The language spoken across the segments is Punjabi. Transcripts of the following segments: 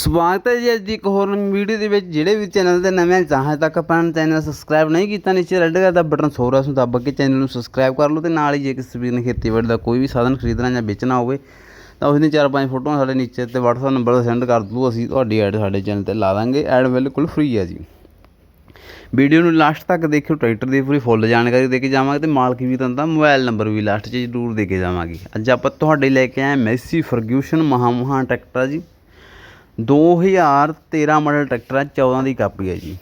ਸਵਾਗਤ ਹੈ ਜੀ ਅੱਜ ਦੀ ਇੱਕ ਹੋਰ ਵੀਡੀਓ ਦੇ ਵਿੱਚ, ਜਿਹੜੇ ਵੀ ਚੈਨਲ ਤੇ ਨਵੇਂ ਚਾਹੇ ਤੱਕ ਆਪਾਂ ਚੈਨਲ ਸਬਸਕ੍ਰਾਈਬ ਨਹੀਂ ਕੀਤਾ, ਨੀਚੇ ਰੈੱਡ ਕਲਰ ਦਾ ਬਟਨ ਸੋ ਰਿਹਾ ਉਸ ਨੂੰ ਦੱਬ ਕੇ ਚੈਨਲ ਨੂੰ ਸਬਸਕ੍ਰਾਈਬ ਕਰ ਲਓ ਤੇ ਨਾਲ ਹੀ ਜੇ ਕਿਸੇ ਵੀਰ ਨੇ ਖੇਤੀਬਾੜੀ ਦਾ ਕੋਈ ਵੀ ਸਾਧਨ ਖਰੀਦਣਾ ਜਾਂ ਵੇਚਣਾ ਹੋਵੇ, ਤਾਂ ਉਸ ਦੀਆਂ ਚਾਰ ਪੰਜ ਫੋਟੋਆਂ ਸਾਡੇ ਨੀਚੇ ਤੇ WhatsApp ਨੰਬਰ ਤੇ ਸੈਂਡ ਕਰ ਦਿਓ, ਅਸੀਂ ਤੁਹਾਡੀ ਐਡ ਸਾਡੇ ਚੈਨਲ ਤੇ ਲਾ ਦਾਂਗੇ ਐਡ ਬਿਲਕੁਲ ਫ੍ਰੀ ਹੈ ਜੀ। ਵੀਡੀਓ ਨੂੰ ਲਾਸਟ ਤੱਕ ਦੇਖਿਓ, ਟਰੈਕਟਰ ਦੀ ਪੂਰੀ ਫੁੱਲ ਜਾਣਕਾਰੀ ਦੇ ਕੇ ਜਾਵਾਂਗੇ ਤੇ ਮਾਲਕ ਵੀਰਾਂ ਦਾ ਮੋਬਾਈਲ ਨੰਬਰ ਵੀ ਲਾਸਟ 'ਚ ਜ਼ਰੂਰ ਦੇ ਕੇ ਜਾਵਾਂਗੇ। ਅੱਜ ਆਪਾਂ ਤੁਹਾਡੇ ਲੈ ਕੇ ਆਏ ਮੈਸੀ ਫਰਗਿਊਸ਼ਨ ਮਹਾ ਟਰੈਕਟਰ ਆ ਜੀ। 2013 ਮਾਡਲ ਟਰੈਕਟਰ ਹੈ 14 ਦੀ ਕਾਪੀ ਹੈ ਜੀ।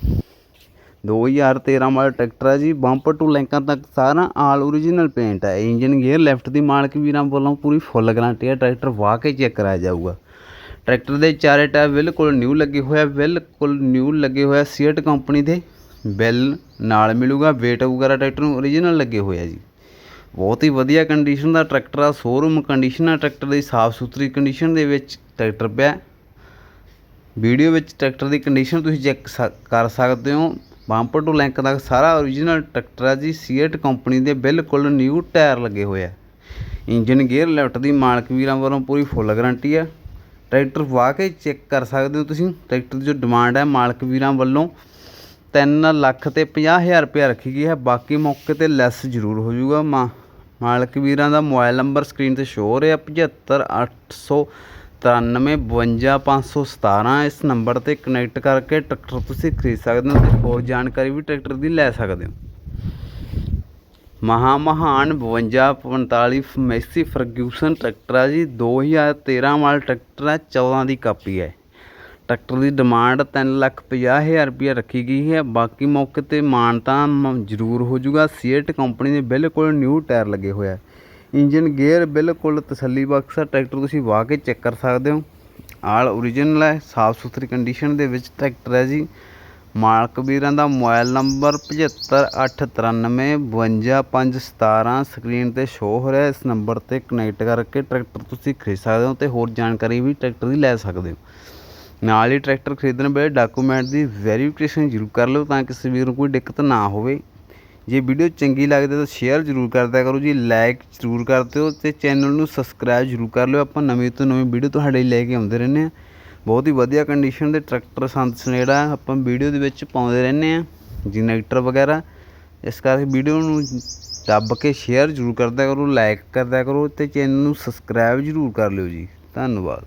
2013 ਮਾਡਲ ਟਰੈਕਟਰ ਹੈ ਜੀ ਬੰਪਰ ਟੂ ਲੈਂਕਾਂ ਤੱਕ ਸਾਰਾ ਆਲ ਓਰੀਜਨਲ ਪੇਂਟ ਹੈ ਇੰਜਨ ਗੇਅਰ ਲੈਫਟ ਦੀ ਮਾਲਕ ਵੀਰਾਂ ਵੱਲੋਂ ਪੂਰੀ ਫੁੱਲ ਗਾਰੰਟੀ ਹੈ ਟਰੈਕਟਰ ਵਾਹ ਕੇ ਚੈੱਕ ਕਰਾਇਆ ਜਾਊਗਾ। ਟਰੈਕਟਰ ਦੇ ਚਾਰੇ ਟਾਇਰ ਬਿਲਕੁਲ ਨਿਊ ਲੱਗੇ ਹੋਇਆ ਬਿਲਕੁਲ ਨਿਊ ਲੱਗੇ ਹੋਇਆ ਸੀਟ ਕੰਪਨੀ ਦੇ ਬਿੱਲ ਨਾਲ ਮਿਲੂਗਾ ਵੇਟ ਵਗੈਰਾ ਟਰੈਕਟਰ ਨੂੰ ਓਰੀਜਨਲ ਲੱਗੇ ਹੋਇਆ ਜੀ। ਬਹੁਤ ਹੀ ਵਧੀਆ ਕੰਡੀਸ਼ਨ ਦਾ ਟਰੈਕਟਰ ਆ ਸ਼ੋਰੂਮ ਕੰਡੀਸ਼ਨ ਆ, ਟਰੈਕਟਰ ਦੀ ਸਾਫ਼ ਸੁਥਰੀ ਕੰਡੀਸ਼ਨ ਦੇ ਵਿੱਚ ਟਰੈਕਟਰ ਪਿਆ। ਵੀਡੀਓ ਵਿੱਚ ਟਰੈਕਟਰ ਦੀ ਕੰਡੀਸ਼ਨ ਤੁਸੀਂ ਚੈੱਕ ਕਰ ਸਕਦੇ ਹੋ। ਬੰਪਰ ਟੂ ਲੈਂਕ ਤੱਕ ਸਾਰਾ ਓਰੀਜਨਲ ਟਰੈਕਟਰ ਹੈ ਜੀ। ਸੀਟ ਕੰਪਨੀ ਦੇ ਬਿਲਕੁਲ ਨਿਊ ਟਾਇਰ ਲੱਗੇ ਹੋਏ ਆ। ਇੰਜਨ ਗੇਅਰ ਲੈਫਟ ਦੀ ਮਾਲਕ ਵੀਰਾਂ ਵੱਲੋਂ ਪੂਰੀ ਫੁੱਲ ਗਾਰੰਟੀ ਹੈ ਟਰੈਕਟਰ ਵਾਕਈ ਚੈੱਕ ਕਰ ਸਕਦੇ ਹੋ ਤੁਸੀਂ। ਟਰੈਕਟਰ ਦੀ ਜੋ ਡਿਮਾਂਡ ਹੈ ਮਾਲਕ ਵੀਰਾਂ ਵੱਲੋਂ 3 ਲੱਖ ਤੇ 50000 ਰੁਪਏ ਰੱਖੀ ਗਈ ਹੈ ਬਾਕੀ ਮੌਕੇ ਤੇ ਲੈਸ ਜ਼ਰੂਰ ਹੋ ਜਾਊਗਾ। ਮਾ, ਮਾਲਕ ਵੀਰਾਂ ਦਾ ਮੋਬਾਈਲ ਨੰਬਰ ਸਕਰੀਨ ਤੇ ਸ਼ੋ ਹੋ ਰਿਹਾ। 75800 93517 ਇਸ ਨੰਬਰ ਤੇ ਕਨੈਕਟ ਕਰਕੇ ਟਰੈਕਟਰ ਤੁਸੀਂ ਖਰੀਦ ਸਕਦੇ ਹੋ ਅਤੇ ਹੋਰ ਜਾਣਕਾਰੀ ਵੀ ਟਰੈਕਟਰ ਦੀ ਲੈ ਸਕਦੇ ਹੋ। ਮਹਾ ਮਹਾਨ 5245 ਮੈਸੀ ਫਰਗਿਊਸਨ ਟਰੈਕਟਰ ਆ ਜੀ 2013 ਮਾਡਲ ਟਰੈਕਟਰ ਹੈ 14 ਦੀ ਕਾਪੀ ਹੈ ਟਰੈਕਟਰ ਦੀ ਡਿਮਾਂਡ ਤਿੰਨ ਲੱਖ ਪੰਜਾਹ ਹਜ਼ਾਰ ਰੁਪਇਆ ਰੱਖੀ ਗਈ ਹੈ। ਬਾਕੀ ਮੌਕੇ ਤੇ ਮਾਨਤਾ ਜ਼ਰੂਰ ਹੋ ਜਾਊਗਾ ਸੀਟ ਕੰਪਨੀ ਦੇ ਬਿਲਕੁਲ ਨਿਊ ਟਾਇਰ ਲੱਗੇ ਹੋਇਆ ਇੰਜਨ ਗੇਅਰ ਬਿਲਕੁਲ ਤਸੱਲੀ ਬਖਸ਼ ਹੈ ਟਰੈਕਟਰ ਤੁਸੀਂ ਵਾਹ ਕੇ ਚੈੱਕ ਕਰ ਸਕਦੇ ਹੋ। ਆਲ ਓਰੀਜਨਲ ਹੈ, ਸਾਫ਼ ਸੁਥਰੀ ਕੰਡੀਸ਼ਨ ਦੇ ਵਿੱਚ ਟਰੈਕਟਰ ਹੈ ਜੀ। ਮਾਲਕ ਵੀਰਾਂ ਦਾ ਮੋਬਾਈਲ ਨੰਬਰ 7589525517 ਸਕਰੀਨ ਤੇ ਸ਼ੋ ਹੋ ਰਿਹਾ ਇਸ ਨੰਬਰ ਤੇ ਕਨੈਕਟ ਕਰਕੇ ਟਰੈਕਟਰ ਤੁਸੀਂ ਖਰੀਦ ਸਕਦੇ ਹੋ ਤੇ ਹੋਰ ਜਾਣਕਾਰੀ ਵੀ ਟਰੈਕਟਰ ਦੀ ਲੈ ਸਕਦੇ ਹੋ। ਨਾਲ ਹੀ ਟਰੈਕਟਰ ਖਰੀਦਣ ਵੇਲੇ ਡਾਕੂਮੈਂਟ ਦੀ ਵੈਰੀਫਿਕੇਸ਼ਨ ਜ਼ਰੂਰ ਕਰ ਲਓ ਤਾਂ ਕਿਸੇ ਵੀਰ ਨੂੰ ਕੋਈ ਦਿੱਕਤ ਨਾ ਹੋਵੇ। ਜੇ ਵੀਡੀਓ ਚੰਗੀ ਲੱਗਦੀ ਤਾਂ ਸ਼ੇਅਰ ਜ਼ਰੂਰ ਕਰਦਿਆ ਕਰੋ ਜੀ ਲਾਈਕ ਜ਼ਰੂਰ ਕਰ ਦਿਓ ਤੇ ਚੈਨਲ ਨੂੰ ਸਬਸਕ੍ਰਾਈਬ ਜ਼ਰੂਰ ਕਰ ਲਿਓ। ਆਪਾਂ ਨਵੀਂ ਤੋਂ ਨਵੀਂ ਵੀਡੀਓ ਤੁਹਾਡੇ ਲਈ ਲੈ ਕੇ ਆਉਂਦੇ ਰਹਿੰਦੇ ਆ ਬਹੁਤ ਹੀ ਵਧੀਆ ਕੰਡੀਸ਼ਨ ਦੇ ਟਰੈਕਟਰ ਸੰਤ ਸਨੇੜਾ ਆਪਾਂ ਵੀਡੀਓ ਦੇ ਵਿੱਚ ਪਾਉਂਦੇ ਰਹਿੰਦੇ ਆ ਜਨਰੇਟਰ ਵਗੈਰਾ। ਇਸ ਕਰਕੇ ਵੀਡੀਓ ਨੂੰ ਦੱਬ ਕੇ ਸ਼ੇਅਰ ਜ਼ਰੂਰ ਕਰਦਿਆ ਕਰੋ ਲਾਈਕ ਕਰਦਿਆ ਕਰੋ ਤੇ ਚੈਨਲ ਨੂੰ ਸਬਸਕ੍ਰਾਈਬ ਜ਼ਰੂਰ ਕਰ ਲਿਓ ਜੀ। ਧੰਨਵਾਦ।